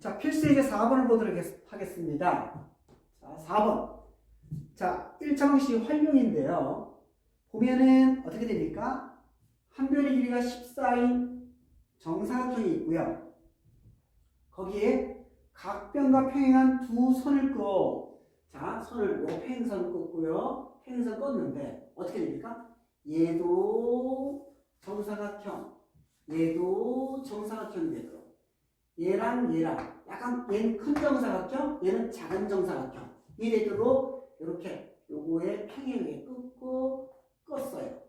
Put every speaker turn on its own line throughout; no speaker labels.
자, 필수 이제 4번을 보도록 하겠- 하겠습니다. 자, 4번. 자, 1차 방식 활용인데요. 보면은 어떻게 됩니까? 한 변의 길이가 14인 정사각형이 있고요. 거기에 각변과 평행한 두 선을 끄고 자, 선을 요 평행선 끄고요. 평행선 껐는데 어떻게 됩니까? 얘도 정사각형, 얘도 정사각형이 되도록 얘랑 얘랑 약간 얘는 큰 정사각형, 얘는 작은 정사각형 이 되도록 이렇게 요거에 평행하게 끊고 껐어요.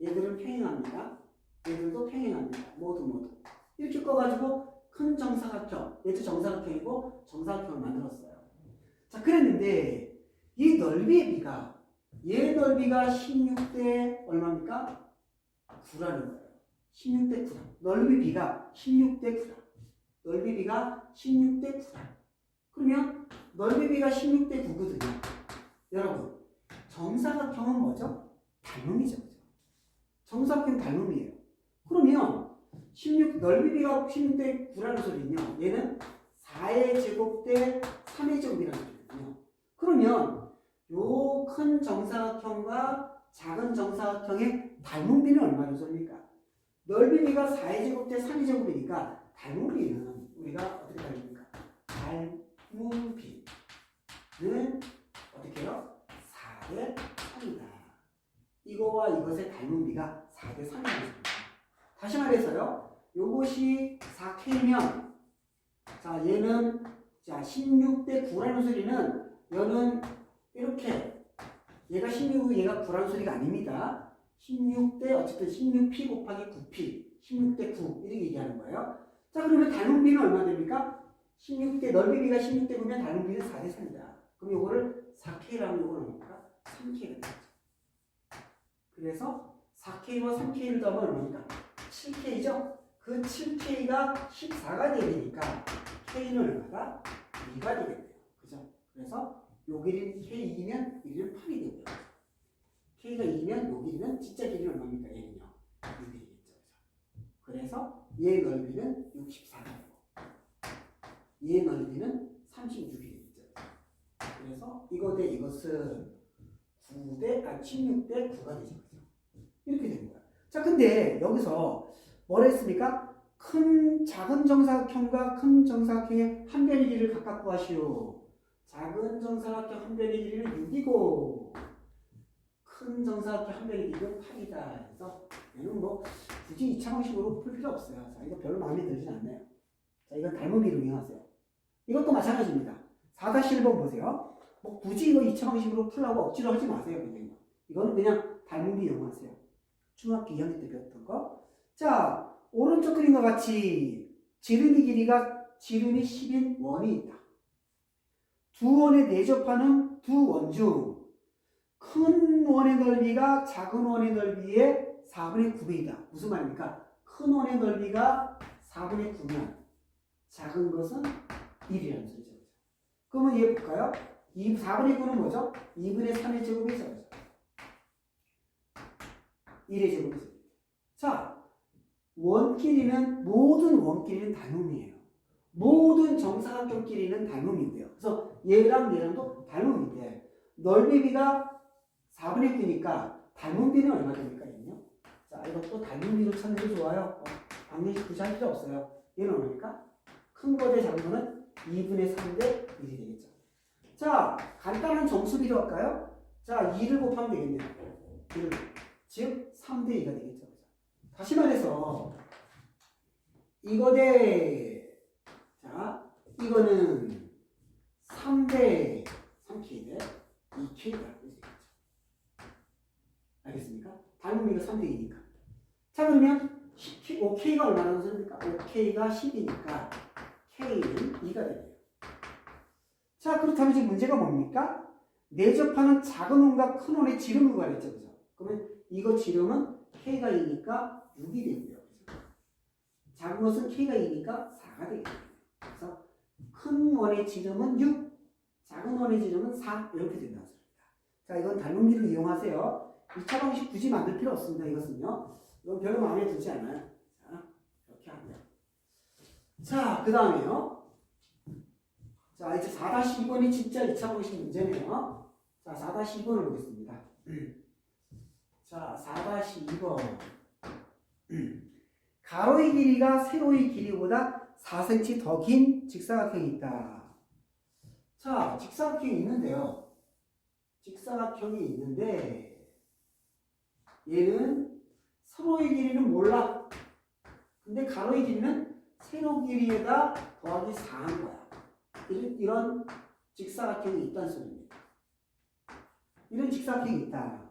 얘들은 평행합니다. 얘들도 평행합니다. 모두 모두 이렇게 꺼가지고 큰 정사각형, 얘도 정사각형이고 정사각형을 만들었어요. 자, 그랬는데 이 넓이의 비가 얘 넓이가 16대 얼마입니까? 9라는 거예요. 16대 9. 넓이 비가 16대 9라. 넓이 비가 16대 9라. 그러면 넓이 비가 16대 9거든요. 여러분, 정사각형은 뭐죠? 닮음이죠. 정사각형 닮음이에요. 그러면 16 넓이 비가 16대 9라는 소리는요. 얘는 4의 제곱 대 3의 제곱이라는 소리거든요. 그러면 요 큰 정사각형과 작은 정사각형의 닮은 비는 얼마나 소리입니까? 넓이 비가 4의 제곱 대 3의 제곱이니까 닮은 비는 우리가 어떻게 닮습니까? 닮은 비는 어떻게 해요? 4대 3이다. 이거와 이것의 닮은 비가 4대 3이라는 소리입니다. 다시 말해서요. 요것이 4K면 자 얘는 자 16대 9라는 소리는 얘는 이렇게 얘가 16이고 얘가 9라는 소리가 아닙니다. 16대 어쨌든 16P 곱하기 9P 16대 9 이렇게 얘기하는 거예요. 자 그러면 닮은 비는 얼마 됩니까? 16대 넓이 비가 16대 9면 닮은 비는 4대 3이다. 그럼 요거를 4K라면 요거는 뭡니까? 3K가 되겠죠. 그래서 4K와 3K를 더하면 얼마입니까? 7K죠? 그 7K가 14가 되니까 K는 얼마다? 2가 되겠네요. 그죠? 그래서 요 길이는 K2면 이 길이는 8이 되고요. K가 2면 요 길이는 진짜 길이는 얼마입니까? 얘는요. 6이 되겠죠. 그래서 얘 넓이는 64가 되고 얘 넓이는 36이 되겠죠. 그래서 이거 대 이것은 9대, 아 16대 9가 되죠. 이렇게 되는 거야. 자, 근데 여기서 뭐라 했습니까? 큰 작은 정사각형과 큰 정사각형의 한 변의 길이를 각각 구하시오. 작은 정사각형 한 변의 길이는 6이고 큰 정사각형 한 변의 길이는 8이다. 그래서 얘는 뭐 굳이 2차 방식으로 풀 필요 없어요. 자, 이거 별로 마음에 들진 않네요. 자, 이건 닮은 비로 이용하세요. 이것도 마찬가지입니다. 4-1번 보세요. 뭐 굳이 이거 2차 방식으로 풀라고 억지로 하지 마세요. 그냥. 이거는 그냥 닮은 비 이용하세요. 중학교 2학년 때 배웠던 거. 자, 오른쪽 그림과 같이 지름이 길이가 지름이 10인 원이 있다. 두 원에 내접하는 두 원 중 큰 원의 넓이가 작은 원의 넓이의 4분의 9배이다. 무슨 말입니까? 큰 원의 넓이가 4분의 9면 작은 것은 1이라는 소리죠. 그러면 이해 볼까요? 2, 4분의 9는 뭐죠? 2분의 3의 제곱이죠. 1의 제곱이죠. 자, 원끼리는 모든 원끼리는 닮음이에요. 모든 정사각형끼리는 닮음이고요. 그래서 얘랑 얘랑도 닮음인데 넓이비가 4분의 9니까 닮음비는 얼마 됩니까? 얘는요? 자, 이것도 닮음비로 찾는 게 좋아요. 어, 방정식 굳이 할 필요 없어요. 얘는 얼마입니까? 큰 거 대 작은 거는 2분의 3대 1이 되겠죠. 자, 간단한 정수 비로 할까요? 자, 2를 곱하면 되겠네요. 1을. 즉, 3대 2가 되겠죠. 다시 말해서, 이거 대, 자, 이거는 3대 3K 대 2K다. 알겠습니까? 닮은비가 3대 2니까. 자, 그러면 10K, 5K가 얼마나 되니까 5K가 10이니까 K는 2가 되네요. 자, 그렇다면 지금 문제가 뭡니까? 내접하는 작은 원과 큰 원의 지름을 구하랬죠. 그죠? 그러면 이거 지름은 K가 2니까 6이 되고요. 작은 것은 K가 2니까 4가 되겠네요. 그래서 큰 원의 지름은 6, 작은 원의 지름은 4 이렇게 된다는 소리입니다. 자, 이건 닮은비를 이용하세요. 2차 방식 굳이 만들 필요 없습니다. 이것은요. 이건 별로 마음에 들지 않아요. 자, 이렇게 하고요. 자, 그 다음에요. 자, 이제 4-2번이 진짜 2차 공식 문제네요. 자, 4-2번을 보겠습니다. 자, 4-2번. 가로의 길이가 세로의 길이보다 4cm 더 긴 직사각형이 있다. 자, 직사각형이 있는데요. 직사각형이 있는데, 얘는 서로의 길이는 몰라. 근데 가로의 길이는 세로 길이에다 더하기 4한 거야. 이런, 직사각형이 있다는 소리입니다. 이런 직사각형이 있다.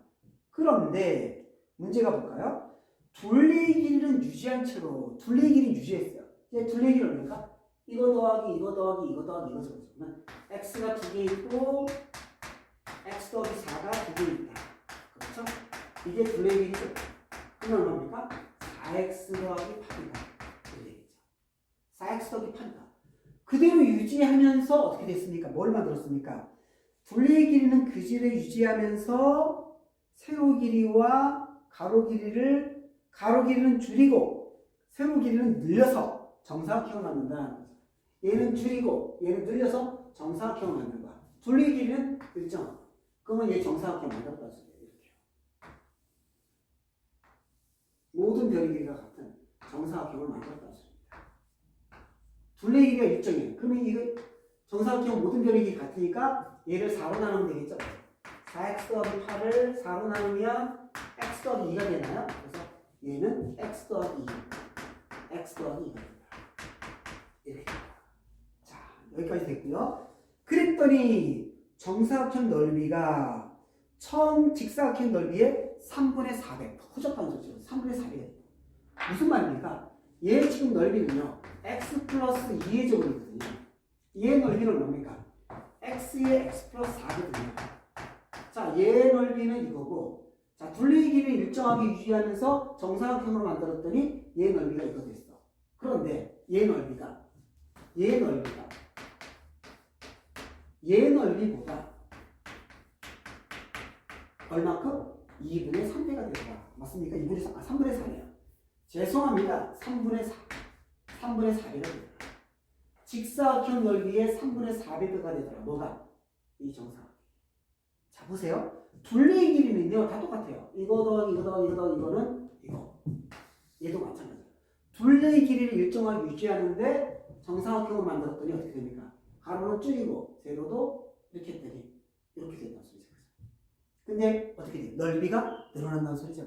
그런데 문제가 볼까요? 둘레의 길이는 유지한 채로 둘레의 길이 유지했어요. 둘레의 길이 뭡니까? 이거 더하기 이거 더하기 이거 더하기 이거 그러면 x가 두 개 있고 x 더하기 4가 두 개 있다. 그렇죠? 이게 길이죠. 그러면 얼마입니까? 4x 더하기 8이다. 이렇게 되겠죠. 4x 더하기 8이다. 그대로 유지하면서 어떻게 됐습니까? 뭘 만들었습니까? 둘레의 길이는 그 질을 유지하면서 세로 길이와 가로 길이를 가로 길이는 줄이고 세로 길이는 늘려서 정사각형을 만든다는 거죠. 얘는 줄이고 얘는 늘려서 정사각형을 거야. 둘레의 길이는 일정. 그러면 얘 정사각형 만들었다 소리예요. 이렇게. 모든 별의 길이가 같은 정사각형을 만들었다. 둘레의 길이가 일정이에요. 그러면 이거 정사각형 모든 별의 길이 같으니까 얘를 4로 나누면 되겠죠. 4x 더하기 8을 4로 나누면 x 더하기 2가 되나요? 그래서 얘는 x 더하기 2, x 더하기 2가 됩니다. 이렇게. 자, 여기까지 됐고요. 그랬더니 정사각형 넓이가 처음 직사각형 넓이의 3분의 4배, 허접한 소리죠. 3분의 4배. 무슨 말입니까? 얘 지금 넓이는요, x 플러스 2의 제곱이거든요. 얘 넓이는 뭡니까? x의 x 플러스 4거든요. 자, 얘 넓이는 이거고, 자, 둘레의 길이를 일정하게 유지하면서 정사각형으로 만들었더니 얘 넓이가 이거 됐어. 그런데 얘 넓이가, 얘 넓이가, 얘 넓이보다 얼마큼? 2분의 3배가 되더라. 맞습니까? 2분의 3, 아, 3분의 4네요. 죄송합니다. 3분의 4. 3분의 4배가 되더라. 직사각형 넓이의 3분의 4배가 되더라. 뭐가? 이 정사각형. 자, 보세요. 둘레의 길이는요, 다 똑같아요. 이거 더하기 이거 더하기 이거 더하기 이거는 이거. 얘도 마찬가지예요. 둘레의 길이를 일정하게 유지하는데 정사각형을 만들었더니 어떻게 됩니까? 가로는 줄이고 세로도 이렇게 했더니 이렇게 된다는 소리죠. 근데 어떻게 돼? 넓이가 늘어난다는 소리죠.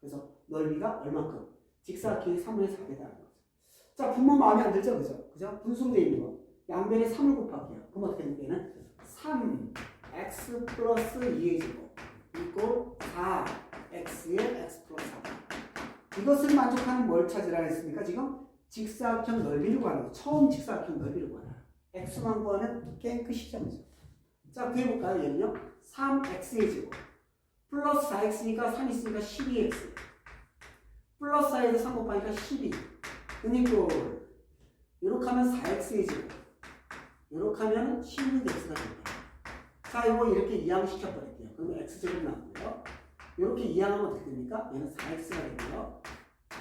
그래서 넓이가 얼만큼? 직사각형이 3분의 4배다는 거죠. 자, 분모 마음에 안 들죠? 그죠? 그죠? 되어 있는 거. 양변에 3을 곱하기요. 그럼 어떻게 됩니까? 얘는 3 x 플러스 2의 제곱 이꼴 4x의 x 플러스 4 이것을 만족하는 뭘 찾으라 했습니까? 지금 직사각형 넓이를 구하는 거. 처음 직사각형 넓이를 구하라. x만 구하는. 그죠? 자, 구해볼까요? 얘는요. 3x의 제곱 플러스 4x니까 3 있으니까 12x 플러스 4에서 3 곱하니까 12 은이꼴 이렇게 하면 4x의 제곱 이렇게 하면 16x가 됩니다. 자, 이거 이렇게 이항시켜 버릴게요. 그러면 x제곱 나오고요. 이렇게 이항하면 어떻게 됩니까? 얘는 4x가 되고요.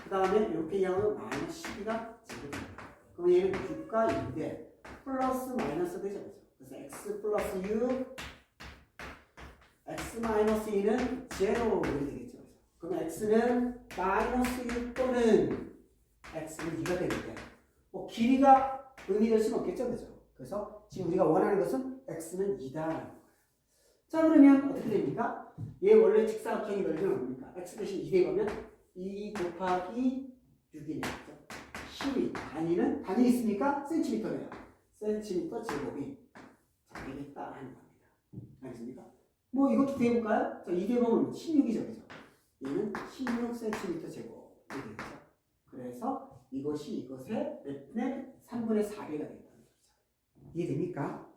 그 다음에 이렇게 이항하면 마이너스 12가 제곱이 됩니다. 그럼 얘는 6과 1인데 플러스 마이너스 되죠. 그래서 x 플러스 6 x 마이너스 2는 제로 되겠죠. 그럼 x는 마이너스 6 또는 x는 2가 되는데 뭐 길이가 의미될 수는 없겠죠. 그죠? 그래서 지금 우리가 원하는 것은 x는 2다라는 자 그러면 어떻게 됩니까? 얘 원래 직사각형이 넓이는 뭡니까? x 대신 2대 가면 2 곱하기 6이네요. 12 단위는 단위 있으니까 센티미터네요. 센티미터 제곱이 자 되겠다 하는 겁니다. 알겠습니까? 뭐 이것도 구해볼까요? 자 2대 보면 16이죠. 그죠? 얘는 16cm 제곱 이렇게 되죠. 그래서 이것이 이것의 몇 분의 3분의 4배가 되겠다는 거죠. 이해됩니까?